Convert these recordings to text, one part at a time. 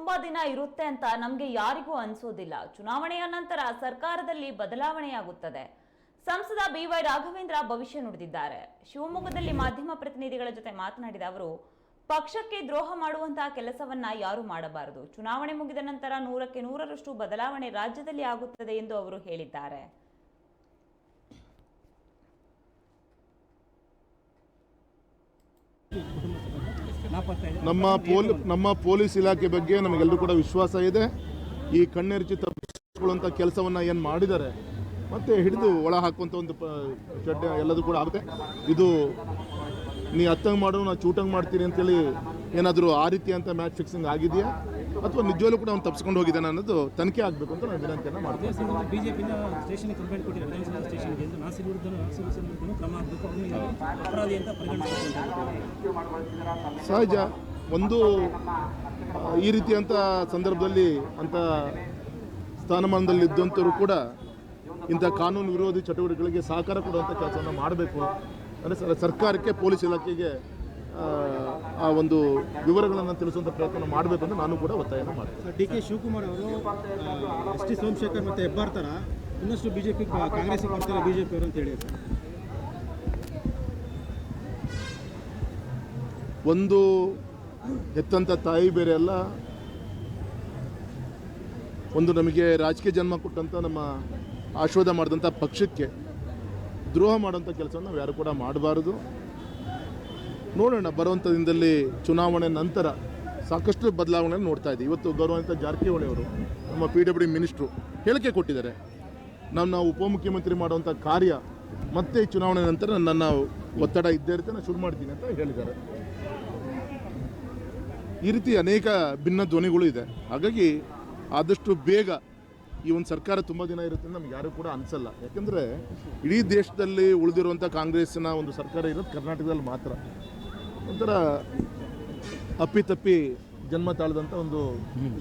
ತುಂಬಾ ದಿನ ಇರುತ್ತೆ ಅಂತ ನಮಗೆ ಯಾರಿಗೂ ಅನ್ಸೋದಿಲ್ಲ. ಚುನಾವಣೆಯ ನಂತರ ಸರ್ಕಾರದಲ್ಲಿ ಬದಲಾವಣೆಯಾಗುತ್ತದೆ. ಸಂಸದ ಬಿವೈ ರಾಘವೇಂದ್ರ ಭವಿಷ್ಯ ನುಡಿದಿದ್ದಾರೆ. ಶಿವಮೊಗ್ಗದಲ್ಲಿ ಮಾಧ್ಯಮ ಪ್ರತಿನಿಧಿಗಳ ಜೊತೆ ಮಾತನಾಡಿದ ಅವರು, ಪಕ್ಷಕ್ಕೆ ದ್ರೋಹ ಮಾಡುವಂತಹ ಕೆಲಸವನ್ನ ಯಾರು ಮಾಡಬಾರದು. ಚುನಾವಣೆ ಮುಗಿದ ನಂತರ ನೂರಕ್ಕೆ ನೂರರಷ್ಟು ಬದಲಾವಣೆ ರಾಜ್ಯದಲ್ಲಿ ಆಗುತ್ತದೆ ಎಂದು ಅವರು ಹೇಳಿದ್ದಾರೆ. ನಮ್ಮ ಪೋಲಿ, ನಮ್ಮ ಪೊಲೀಸ್ ಇಲಾಖೆ ಬಗ್ಗೆ ನಮಗೆಲ್ಲರೂ ಕೂಡ ವಿಶ್ವಾಸ ಇದೆ. ಈ ಕಣ್ಣೆರಚಿ ತಪ್ಪಿಸಿಕೊಳ್ಳುವಂಥ ಕೆಲಸವನ್ನು ಏನು ಮಾಡಿದ್ದಾರೆ, ಮತ್ತೆ ಹಿಡಿದು ಒಳ ಹಾಕುವಂಥ ಒಂದು ಪ, ಚಡ್ಡ ಎಲ್ಲದೂ ಕೂಡ ಆಗುತ್ತೆ. ಇದು ನೀ ಹತ್ತಂಗೆ ಮಾಡೋ, ನಾ ಚೂಟಂಗೆ ಮಾಡ್ತೀನಿ ಅಂತೇಳಿ ಏನಾದರೂ ಆ ರೀತಿ ಅಂತ ಮ್ಯಾಚ್ ಫಿಕ್ಸಿಂಗ್ ಆಗಿದೆಯಾ? ಅಥವಾ ನಿಜವಾಗ್ಲೂ ಕೂಡ ಅವ್ನು ತಪ್ಪಿಸ್ಕೊಂಡು ಹೋಗಿದ್ದಾನೆ ಅನ್ನೋದು ತನಿಖೆ ಆಗಬೇಕು ಅಂತ ನಾನು ವಿನಂತಿಯನ್ನು ಮಾಡ್ತೀನಿ ಬಿಜೆಪಿನ ಸ್ಟೇಷನ್ ಕಂಪ್ಲೇಂಟ್ ಕೊಟ್ಟಿದ್ದಾರೆ ವಿಧಾನಸಭಾ ಸ್ಟೇಷನ್ಗೆ ಎಂದು ನಾಸಿರ್ ವಿರುದ್ಧ ನಾಸಿರ್ ಹುಸೇನ್ ವಿರುದ್ಧನೂ ಕ್ರಮ ಆಗಬೇಕು. ಅವ್ರನ್ನ ಅಪರಾಧಿ ಅಂತ ಪರಿಗಣಿಸಬೇಕು ಸಹಜ ಒಂದು ಈ ರೀತಿಯಂಥ ಸಂದರ್ಭದಲ್ಲಿ ಅಂತ ಸ್ಥಾನಮಾನದಲ್ಲಿ ಇದ್ದಂಥವ್ರು ಕೂಡ ಇಂಥ ಕಾನೂನು ವಿರೋಧಿ ಚಟುವಟಿಕೆಗಳಿಗೆ ಸಹಕಾರ ಕೊಡುವಂಥ ಕೆಲಸವನ್ನು ಮಾಡಬೇಕು. ಅಂದರೆ ಸರ್ ಸರ್ಕಾರಕ್ಕೆ ಪೊಲೀಸ್ ಇಲಾಖೆಗೆ ಆ, ಒಂದು ವಿವರಗಳನ್ನು ತಿಳಿಸುವಂಥ ಪ್ರಯತ್ನ ಮಾಡಬೇಕು ಅಂತ ನಾನು ಕೂಡ ಒತ್ತಾಯನ ಮಾಡ್ತೀನಿ. ಡಿ ಕೆ ಶಿವಕುಮಾರ್ ಅವರು ಎಸ್ ಟಿ ಸೋಮಶೇಖರ್ ಮತ್ತು ಹೆಬ್ಬಾರ್ತರ ಇನ್ನಷ್ಟು ಬಿ ಜೆ ಬಿಜೆಪಿ ಕಾಂಗ್ರೆಸ್ಗೆ ಬರ್ತಾರೆ ಬಿಜೆಪಿ ಅವರು ಅಂತ ಹೇಳಿ ಒಂದು ಹೆತ್ತಂಥ ತಾಯಿ ಬೇರೆ ಅಲ್ಲ ಒಂದು ನಮಗೆ ರಾಜಕೀಯ ಜನ್ಮ ಕೊಟ್ಟಂಥ ನಮ್ಮ ಆಶೀರ್ವಾದ ಮಾಡಿದಂಥ ಪಕ್ಷಕ್ಕೆ ದ್ರೋಹ ಮಾಡುವಂಥ ಕೆಲಸವನ್ನು ನಾವು ಯಾರು ಕೂಡ ಮಾಡಬಾರದು. ನೋಡೋಣ ಬರುವಂಥ ದಿನದಲ್ಲಿ ಚುನಾವಣೆ ನಂತರ ಸಾಕಷ್ಟು ಬದಲಾವಣೆ ನೋಡ್ತಾ ಇದ್ದೀವಿ. ಇವತ್ತು ಗೌರವಾನ್ವಿತ ಜಾರಕಿಹೊಳಿ ಅವರು ನಮ್ಮ ಪಿ ಡಬ್ಲ್ಯೂ ಮಿನಿಸ್ಟ್ರು ಹೇಳಿಕೆ ಕೊಟ್ಟಿದ್ದಾರೆ. ನನ್ನ ಉಪಮುಖ್ಯಮಂತ್ರಿ ಮಾಡುವಂಥ ಕಾರ್ಯ ಮತ್ತೆ ಈ ಚುನಾವಣೆ ನಂತರ ನನ್ನ ಒತ್ತಡ ಇದ್ದೇ ಇರುತ್ತೆ ನಾನು ಶುರು ಮಾಡ್ತೀನಿ ಅಂತ ಹೇಳಿದ್ದಾರೆ. ಈ ರೀತಿ ಅನೇಕ ಭಿನ್ನ ಧ್ವನಿಗಳು ಇದೆ. ಹಾಗಾಗಿ ಆದಷ್ಟು ಬೇಗ ಈ ಒಂದು ಸರ್ಕಾರ ತುಂಬ ದಿನ ಇರುತ್ತೆ ನಮ್ಗೆ ಯಾರು ಕೂಡ ಅನಿಸಲ್ಲ. ಯಾಕಂದರೆ ಇಡೀ ದೇಶದಲ್ಲಿ ಉಳಿದಿರುವಂಥ ಕಾಂಗ್ರೆಸ್ಸಿನ ಒಂದು ಸರ್ಕಾರ ಇರೋದು ಕರ್ನಾಟಕದಲ್ಲಿ ಮಾತ್ರ. ಒಂಥರ ಅಪ್ಪಿತಪ್ಪಿ ಜನ್ಮ ತಾಳದಂಥ ಒಂದು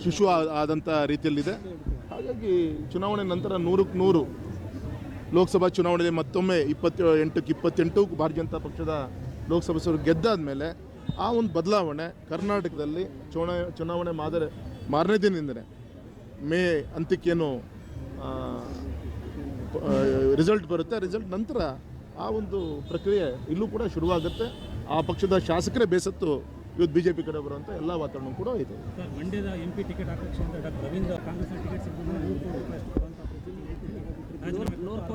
ಶಿಶು ಆದಂಥ ರೀತಿಯಲ್ಲಿದೆ. ಹಾಗಾಗಿ ಚುನಾವಣೆ ನಂತರ ನೂರಕ್ಕೆ ನೂರು, ಲೋಕಸಭಾ ಚುನಾವಣೆಯಲ್ಲಿ ಮತ್ತೊಮ್ಮೆ ಇಪ್ಪತ್ತೇಳು ಎಂಟಕ್ಕೆ ಇಪ್ಪತ್ತೆಂಟು ಭಾರತೀಯ ಜನತಾ ಪಕ್ಷದ ಲೋಕಸಭಾ ಸಭೆ ಗೆದ್ದಾದ ಮೇಲೆ ಆ ಒಂದು ಬದಲಾವಣೆ ಕರ್ನಾಟಕದಲ್ಲಿ ಚುನಾವಣೆ ಚುನಾವಣೆ ಮಾದರಿ ಮಾರನೇ ದಿನದಿಂದನೇ ಮೇ ಅಂತ್ಯಕ್ಕೇನು ರಿಸಲ್ಟ್ ಬರುತ್ತೆ. ರಿಸಲ್ಟ್ ನಂತರ ಆ ಒಂದು ಪ್ರಕ್ರಿಯೆ ಇಲ್ಲೂ ಕೂಡ ಶುರುವಾಗುತ್ತೆ. ಆ ಪಕ್ಷದ ಶಾಸಕರೇ ಬೇಸತ್ತು ಇವತ್ತು ಬಿ ಜೆ ಪಿ ಕಡೆ ಬರುವಂಥ ಎಲ್ಲ ವಾತಾವರಣ ಕೂಡ ಇದೆ. ಸರ್ ಮಂಡ್ಯದ ಎಂ ಪಿ ಟಿಕೆಟ್ ಹಾಕಕ್ಕೆ ಅಂತ ರವೀಂದ್ರ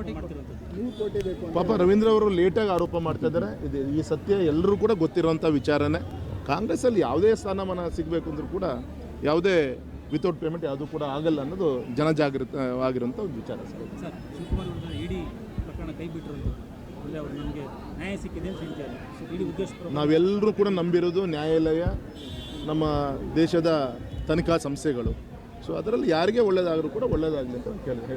ಟಿಕೆಟ್ ಪಾಪ ರವೀಂದ್ರ ಅವರು ಲೇಟಾಗಿ ಆರೋಪ ಮಾಡ್ತಾ ಇದ್ದಾರೆ. ಇದು ಈ ಸತ್ಯ ಎಲ್ಲರೂ ಕೂಡ ಗೊತ್ತಿರುವಂಥ ವಿಚಾರನೇ. ಕಾಂಗ್ರೆಸ್ಸಲ್ಲಿ ಯಾವುದೇ ಸ್ಥಾನಮಾನ ಸಿಗಬೇಕು ಅಂದ್ರೂ ಕೂಡ ಯಾವುದೇ ವಿತೌಟ್ ಪೇಮೆಂಟ್ ಯಾವುದೂ ಕೂಡ ಆಗಲ್ಲ ಅನ್ನೋದು ಜನಜಾಗೃತವಾಗಿರುವಂಥ ಒಂದು ವಿಚಾರ ಸರ್. ಸರ್ ಶಿವಕುಮಾರ್ ಇಡಿ ಪ್ರಕರಣ ಕೈ ಬಿಟ್ಟಿರುವಂಥದ್ದು. ನಾವೆಲ್ಲರೂ ಕೂಡ ನಂಬಿರೋದು ನ್ಯಾಯಾಲಯ, ನಮ್ಮ ದೇಶದ ತನಿಖಾ ಸಂಸ್ಥೆಗಳು. ಸೊ ಅದರಲ್ಲಿ ಯಾರಿಗೆ ಒಳ್ಳೇದಾದರೂ ಕೂಡ ಒಳ್ಳೇದಾಗಲಿ ಅಂತ ಕೇಳಿ.